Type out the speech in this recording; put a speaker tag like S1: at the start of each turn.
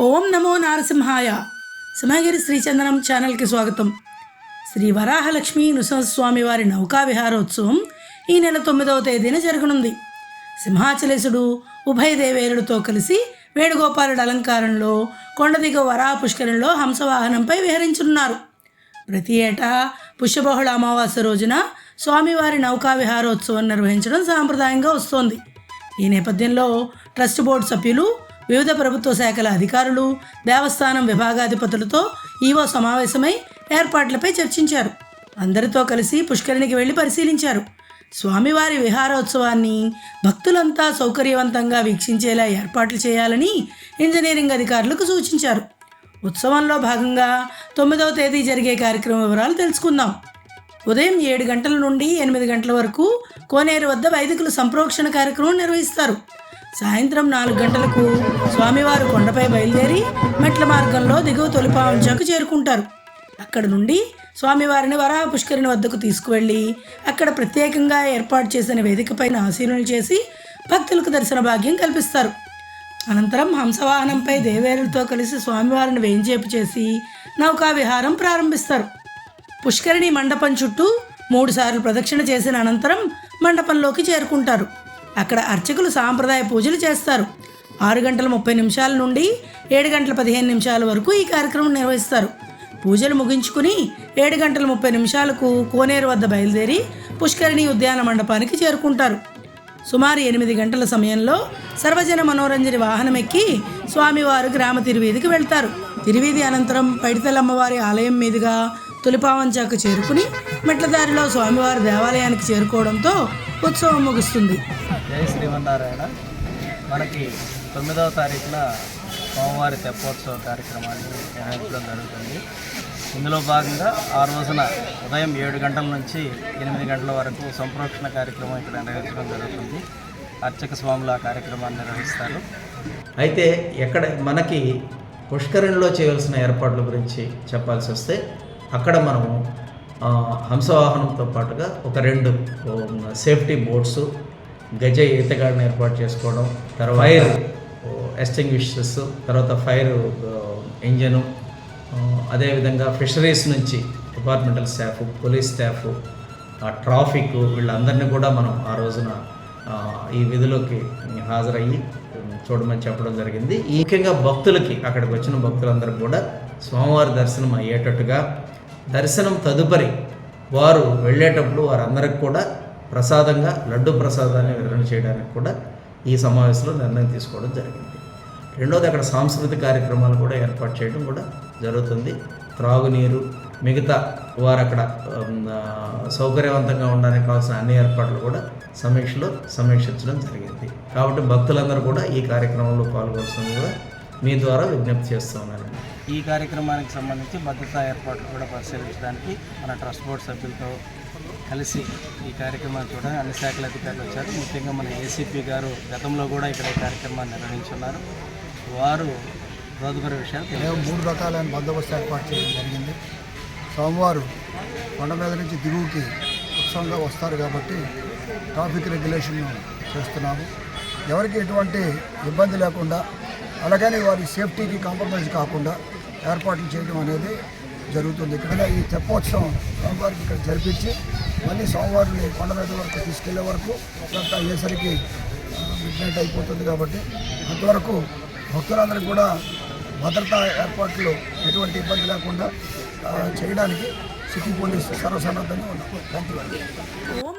S1: ఓం నమో నారసింహాయ. సింహగిరి శ్రీచందనం ఛానల్కి స్వాగతం. శ్రీ వరాహలక్ష్మి నృసింహస్వామి వారి నౌకా విహారోత్సవం ఈ నెల తొమ్మిదవ తేదీన జరగనుంది. సింహాచలేశుడు ఉభయదేవేరుడితో కలిసి వేణుగోపాలుడు అలంకారంలో కొండదిగ వరా పుష్కరంలో హంసవాహనంపై విహరించనున్నారు. ప్రతి ఏటా పుష్యబహుళ అమావాస్య రోజున స్వామివారి నౌకా విహారోత్సవం నిర్వహించడం సాంప్రదాయంగా వస్తోంది. ఈ నేపథ్యంలో ట్రస్ట్ బోర్డు సభ్యులు వివిధ ప్రభుత్వ శాఖల అధికారులు దేవస్థానం విభాగాధిపతులతో ఈవో సమావేశమై ఏర్పాట్లపై చర్చించారు. అందరితో కలిసి పుష్కరిణికి వెళ్ళి పరిశీలించారు. స్వామివారి విహారోత్సవాన్ని భక్తులంతా సౌకర్యవంతంగా వీక్షించేలా ఏర్పాట్లు చేయాలని ఇంజనీరింగ్ అధికారులకు సూచించారు. ఉత్సవంలో భాగంగా తొమ్మిదవ తేదీ జరిగే కార్యక్రమం వివరాలు తెలుసుకుందాం. ఉదయం ఏడు గంటల నుండి ఎనిమిది గంటల వరకు కోనేరు వద్ద వైదికులు సంప్రోక్షణ కార్యక్రమం నిర్వహిస్తారు. సాయంత్రం నాలుగు గంటలకు స్వామివారు కొండపై బయలుదేరి మెట్ల మార్గంలో దిగువ తొలిపావంచకు చేరుకుంటారు. అక్కడ నుండి స్వామివారిని వరాహ పుష్కరిణి వద్దకు తీసుకువెళ్ళి అక్కడ ప్రత్యేకంగా ఏర్పాటు చేసిన వేదికపైన ఆశీనులు చేసి భక్తులకు దర్శన భాగ్యం కల్పిస్తారు. అనంతరం హంసవాహనంపై దేవేరులతో కలిసి స్వామివారిని వేంచేపు చేసి నౌకా విహారం ప్రారంభిస్తారు. పుష్కరిణి మండపం చుట్టూ మూడుసార్లు ప్రదక్షిణ చేసిన అనంతరం మండపంలోకి చేరుకుంటారు. అక్కడ అర్చకులు సాంప్రదాయ పూజలు చేస్తారు. ఆరు గంటల ముప్పై నిమిషాల నుండి ఏడు గంటల పదిహేను నిమిషాల వరకు ఈ కార్యక్రమం నిర్వహిస్తారు. పూజలు ముగించుకుని ఏడు గంటల ముప్పై నిమిషాలకు కోనేరు వద్ద బయలుదేరి పుష్కరిణి ఉద్యాన మండపానికి చేరుకుంటారు. సుమారు ఎనిమిది గంటల సమయంలో సర్వజన మనోరంజని వాహనం ఎక్కి స్వామివారు గ్రామ తిరువీధికి వెళ్తారు. తిరువీధి అనంతరం పైడితల్లమ్మవారి ఆలయం మీదుగా తులిపావంచాకు చేరుకుని మెట్లదారిలో స్వామివారి దేవాలయానికి చేరుకోవడంతో ఉత్సవం ముగుస్తుంది.
S2: జై శ్రీమన్నారాయణ. మనకి తొమ్మిదవ తారీఖున సోమవారి తెప్పోత్సవ కార్యక్రమాన్ని నిర్వహించడం జరుగుతుంది. ఇందులో భాగంగా ఆ రోజున ఉదయం ఏడు గంటల నుంచి ఎనిమిది గంటల వరకు సంప్రోక్షణ కార్యక్రమం ఇక్కడ నిర్వహించడం జరుగుతుంది. అర్చక స్వాములు ఆ కార్యక్రమాన్ని నిర్వహిస్తారు.
S3: అయితే ఎక్కడ మనకి పుష్కరిణిలో చేయవలసిన ఏర్పాట్ల గురించి చెప్పాల్సి వస్తే అక్కడ మనము హంసవాహనంతో పాటుగా ఒక రెండు సేఫ్టీ బోట్స్ గజ ఈతగాడిని ఏర్పాటు చేసుకోవడం తర్వాత ఫైర్ ఎస్టింగ్విషెస్ తర్వాత ఫైర్ ఇంజను అదేవిధంగా ఫిషరీస్ నుంచి departmental staff police staff traffic వీళ్ళందరినీ కూడా మనం ఆ రోజున ఈ విధిలోకి హాజరయ్యి చూడమని చెప్పడం జరిగింది. ముఖ్యంగా భక్తులకి అక్కడికి వచ్చిన భక్తులందరికీ కూడా స్వామివారి దర్శనం అయ్యేటట్టుగా దర్శనం తదుపరి వారు వెళ్ళేటప్పుడు వారందరికి కూడా ప్రసాదంగా లడ్డు ప్రసాదాన్ని వితరణ చేయడానికి కూడా ఈ సమావేశంలో నిర్ణయం తీసుకోవడం జరిగింది. రెండోది అక్కడ సాంస్కృతిక కార్యక్రమాలు కూడా ఏర్పాటు చేయడం కూడా జరుగుతుంది. త్రాగునీరు మిగతా వారు అక్కడ సౌకర్యవంతంగా ఉండడానికి కావాల్సిన అన్ని ఏర్పాట్లు కూడా సమీక్షలో సమీక్షించడం జరిగింది. కాబట్టి భక్తులందరూ కూడా ఈ కార్యక్రమంలో పాల్గొనాల్సింది కూడా మీ ద్వారా విజ్ఞప్తి చేస్తూ ఉన్నాను.
S2: ఈ కార్యక్రమానికి సంబంధించి భద్రతా ఏర్పాట్లు కూడా పరిశీలించడానికి మన ట్రస్ట్ బోర్డు సభ్యులతో కలిసి ఈ కార్యక్రమాన్ని చూడడానికి అన్ని శాఖల అధికారులు వచ్చారు. ముఖ్యంగా మన ఏసీపీ గారు గతంలో కూడా ఇక్కడ ఈ కార్యక్రమాన్ని నిర్వహించున్నారు. వారు తదుపరి విషయాలు
S4: మూడు రకాలైన బందోబస్తు ఏర్పాటు చేయడం జరిగింది. సోమవారం కొండ మీద నుంచి దిగువకి ఉత్సవంగా వస్తారు కాబట్టి ట్రాఫిక్ రెగ్యులేషన్ చేస్తున్నాము. ఎవరికి ఎటువంటి ఇబ్బంది లేకుండా అలాగని వారి సేఫ్టీకి కాంప్రమైజ్ కాకుండా ఏర్పాట్లు చేయడం అనేది జరుగుతుంది. ఇక్కడ ఈ తెప్పోత్సవం సోమవారికి ఇక్కడ జరిపించి మళ్ళీ సోమవారిని కొండ మీద వరకు తీసుకెళ్ళే వరకు ఇదంతా అయ్యేసరికి మిడ్నైట్ అయిపోతుంది కాబట్టి అంతవరకు భక్తులందరికీ కూడా భద్రతా ఏర్పాట్లు ఎటువంటి ఇబ్బంది లేకుండా చేయడానికి సిటీ పోలీస్ సర్వసన్నద్ధంగా ఉన్నాం థ్యాంక్ యూ